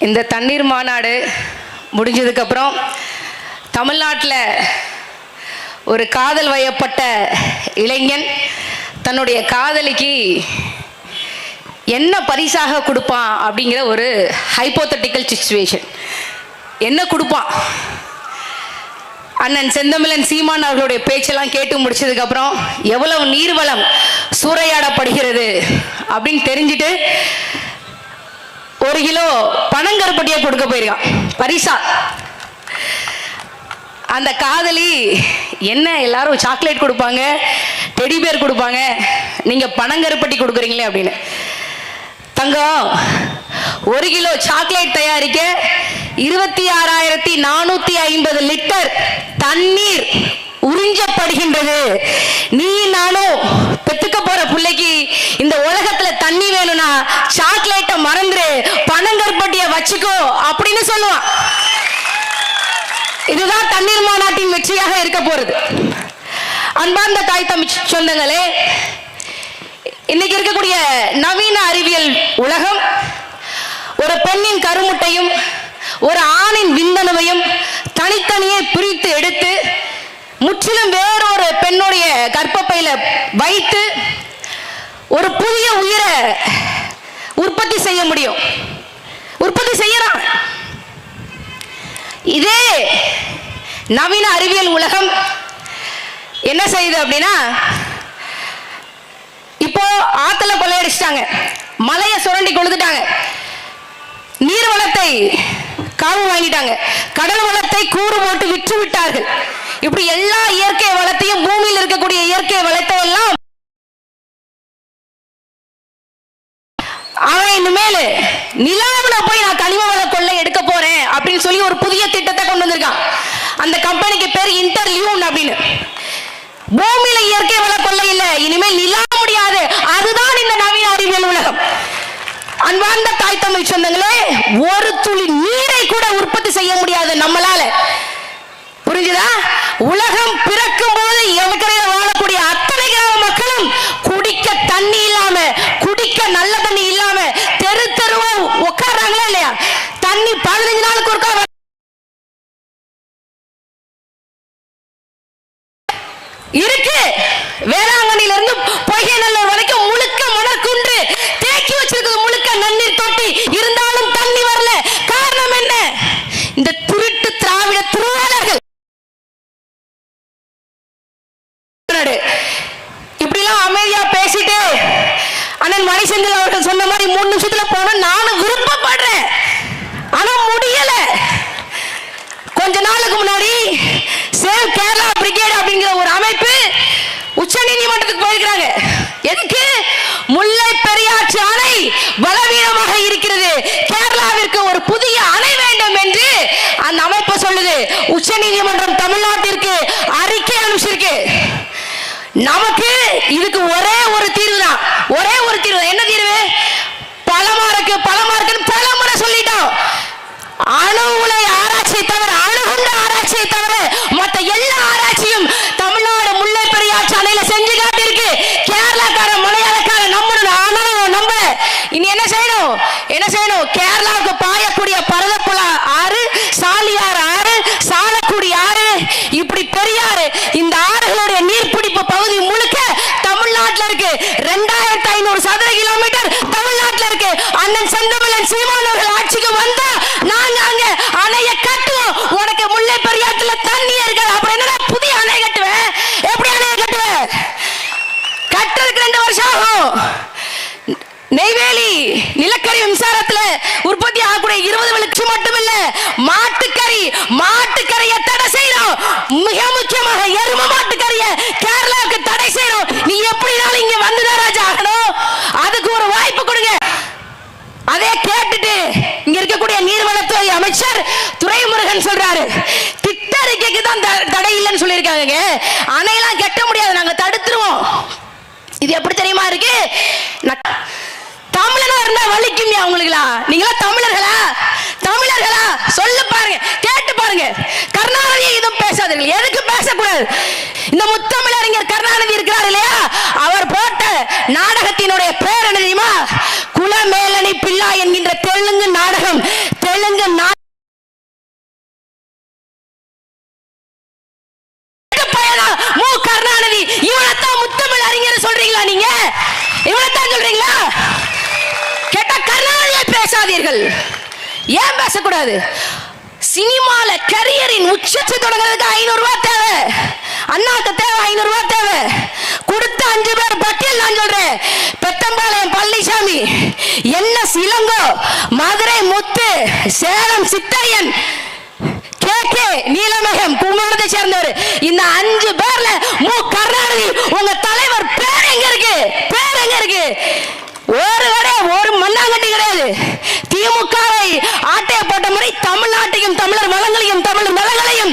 இந்த தண்ணீர் மாநாடு முடிஞ்சதுக்கப்புறம் தமிழ்நாட்டில் ஒரு காதல் வயப்பட்ட இளைஞன் தன்னுடைய காதலிக்கு என்ன பரிசாக கொடுப்பான் அப்படிங்கிற ஒரு ஹைப்போத்தட்டிக்கல் சுச்சுவேஷன் என்ன கொடுப்பான்? அண்ணன் செந்தமிழன் சீமான் அவர்களுடைய பேச்செல்லாம் கேட்டு முடிச்சதுக்கப்புறம் எவ்வளவு நீர்வளம் சூறையாடப்படுகிறது அப்படின்னு தெரிஞ்சுட்டு ஒரு கிலோ பனங்கருப்பட்டியை கொடுக்க போயிருக்கான். பரிசா. அந்த காதலி என்ன எல்லாரும் சாக்லேட் கொடுப்பாங்க? டெடி பேர் கொடுப்பாங்க? நீங்க பனங்கருப்பட்டி கொடுக்குறீங்களே அப்படின்னு. தங்கம் ஒரு கிலோ சாக்லேட் தயாரிக்க இருபத்தி ஆறாயிரத்தி நானூற்றி ஐம்பது லிட்டர் தண்ணீர் உறிஞ்சப்படுகின்றது. நீ நானும் பெத்துக்க போற பிள்ளைக்கு இந்த உலகத்துல தண்ணி வேணும்னா சாக்லேட்டை மறந்துரு பனங்கற்பட்டிய வச்சுக்கோ அப்படின்னு சொல்லுவான். இதுதான் தண்ணீர் மாநாட்டின் வெற்றியாக இருக்க போறது. அன்பார்ந்த தாய் தமிழ் சொந்தங்களே இன்னைக்கு இருக்கக்கூடிய நவீன அறிவியல் உலகம் ஒரு பெண்ணின் கருமுட்டையும் ஒரு ஆணின் விந்தணுவையும் தனித்தனியே பிரித்து எடுத்து முற்றிலும் வேறொரு பெண்ணுடைய கர்ப்பப்பையில வைத்து ஒரு புதிய உயிரை உற்பத்தி செய்ய முடியும். உற்பத்தி செய்யறான். இதே நவீன அறிவியல் உலகம் என்ன செய்யுது அப்படின்னா இப்போ ஆத்துல கொள்ளையடிச்சிட்டாங்க. மலையை சுரண்டி கொளுத்துட்டாங்க நீர் வளத்தை காவு வாங்கிட்டாங்க. கடல் வளத்தை கூறு போட்டு விற்று விட்டார்கள் இப்படி எல்லா இயற்கை வளத்தையும் பூமியில் இருக்கக்கூடிய இயற்கை வளத்தை எல்லாம் அவன் இனிமேல் நிலாவுல போய் நான் கனிம வள கொள்ளை எடுக்க போறேன் அப்படின்னு சொல்லி ஒரு புதிய திட்டத்தை கொண்டு வந்திருக்கான். அந்த கம்பெனிக்கு பேர் இன்டர்லியூன் அப்படின்னு. பூமியில இயற்கை வள கொள்ளை இல்ல இனிமேல் நிலா முடியாது. அதுதான் இந்த நவீன அறிவியல் உலகம். அன்பார்ந்த தாய் தமிழ் சொந்தங்களே ஒரு துளி நீரை கூட உற்பத்தி செய்ய முடியாது. நம்மளால உலகம் பேசிட்டு அண்ணன் மணிசெந்தில் அவர்கள் சொன்ன மாதிரி மூணு நிமிஷத்துல போன நானும் விருப்பப்படுறேன். ஆனா முடியல. கொஞ்ச நாளுக்கு முன்னாடி சேவ் கேரளா பிரிகேடு அப்படிங்கிற ஒரு அமைப்பு உச்ச நீதிமன்றத்துக்கு போயிருக்கிறாங்க. எதுக்கு? முல்லை பெரியாற்று அணை பலவீனமாக இருக்கிறது. கேரளாவிற்கு ஒரு புதிய அணை வேண்டும் என்று அந்த அமைப்பு சொல்லுது. உச்ச நீதிமன்றம் தமிழ்நாட்டிற்கு அறிக்கை அனுப்பிச்சிருக்கு. நமக்கு இதுக்கு ஒரே ஒரு தீர்வு தான் ஒரே ஒரு தீர்வு. என்ன தீர்வு? பலமா இருக்கு பலமா இருக்குன்னு பல முறை சொல்லிட்டோம். அணு உலை ஆராய்ச்சியை தவிர அணுகுண்ட ஆராய்ச்சியை தவிர மற்ற எல்லா ஆராய்ச்சியும் தமிழ்நாடு முல்லை பெரியார் சாலையில செஞ்சு காட்டியிருக்கு. கேரளாக்கார மலையாளக்கார நம்மளும் ஆனாலும் நம்ம இனி என்ன செய்யணும்? என்ன செய்யணும்? கேரளாவுக்கு பாயக்கூடிய பரதப்புலா இருக்கு ரெண்டாயிரத்தி ஐநூறு சதுர கிலோமீட்டர் தமிழ்நாட்டில் இருக்கு. அண்ணன் செந்தமிழன் சீமான் அவர்கள் ஆட்சிக்கு வந்தா நாங்க அங்க அணைய கட்டுவோம். உனக்கு முல்லை பெரியாற்றுல தண்ணி இருக்காது அப்புறம் என்ன புதிய அணை கட்டுவேன்? எப்படி அணைய கட்டுவேன்? கட்டுறதுக்கு ரெண்டு வருஷம் ஆகும். நெய்வேலி நிலக்கரி மின்சாரத்துல உற்பத்தி ஆகக்கூடிய இருபது கேட்டுட்டு இங்க இருக்கக்கூடிய நீர்வளத்துறை அமைச்சர் துரைமுருகன் சொல்றாரு. திட்டறிக்கைக்கு தான் தடை இல்லைன்னு சொல்லியிருக்காங்க. அணையெல்லாம் கட்ட முடியாது. நாங்க தடுத்துருவோம். இது எப்படி தெரியுமா இருக்கு? தமிழனா இருந்தா வலிக்குமியா உங்களுக்குலா நீங்களா தமிழர்களா? தமிழர்களா? சொல்லு பாருங்க. கேட்டு பாருங்க. கருணாநிதி இதுவும் பேசாதீர்கள். எதுக்கு பேசக்கூடாது? இந்த முத்தமிழறிஞர் கருணாநிதி இருக்கிறார் இல்லையா? அவர் போட்ட நாடகத்தினுடைய குல மேலனை பிள்ளா என்கின்ற தெலுங்கு நாடகம் தெலுங்கு நாடகம் கருணாநிதி இவனைத்தான் முத்தமிழ் அறிஞர் சொல்றீங்களா நீங்க? இவனைத்தான் சொல்றீங்களா? கேட்டா கருணாநிதியை பேசாதீர்கள். ஏன் பேசக்கூடாது? சினிமால கரியரின் உச்சத்தை தொடங்குறதுக்கு ஐநூறு ரூபாய் தேவை. அண்ணாக்கு தேவை ஐநூறு ரூபாய் தேவை. கொடுத்த அஞ்சு பேர் பட்டியல் நான் சொல்றேன். பெத்தம்பாளையம் பழனிசாமி என்ன சிலங்கோ மதுரை முத்து சேலம் சித்தையன் கே கே நீலமகம் கும்பகோணத்தை சேர்ந்தவர். இந்த அஞ்சு பேர்ல மு. கருணாநிதி உங்க தலைவர் பேர் எங்க இருக்கு? பேர் எங்க இருக்கு? ஓ கிடையாது ஒரு மண்ணாங்கட்டி கிடையாது திமுகவை ஆட்டைய போட்ட முறை தமிழ்நாட்டையும் தமிழர் வளங்களையும் தமிழர் நலங்களையும்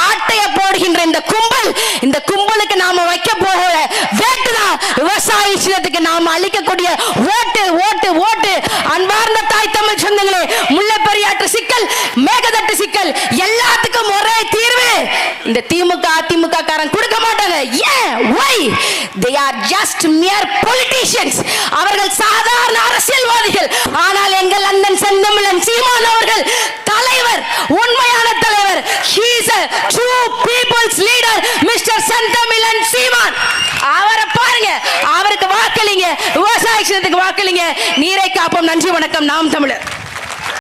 ஆட்டைய போடுகின்ற இந்த கும்பல் இந்த கும்பலுக்கு நாம வைக்க போகிற வேட்டு தான் விவசாய சின்னத்துக்கு நாம அளிக்கக்கூடிய ஓட்டு ஓட்டு ஓட்டு. அன்பார்ந்த தாய் தமிழ் சொந்தங்களே முல்லை பெரியாற்று சிக்கல் மேகதட்டு சிக்கல் எல்லாத்துக்கும் ஒரே தீர்வு. இந்த திமுக அதிமுக காரன் கொடுக்க மாட்டாங்க. ஏன்? Why they are just mere politicians அவர்கள் சாதாரண அரசியல்வாதிகள். ஆனால் எங்கள் அண்ணன் செந்தமிழன் சீமான் அவர்கள் தலைவர் உண்மையான தலைவர். அவருக்கு வாக்களிங்க. நீரை காப்போம். நன்றி வணக்கம். நாம் தமிழர்.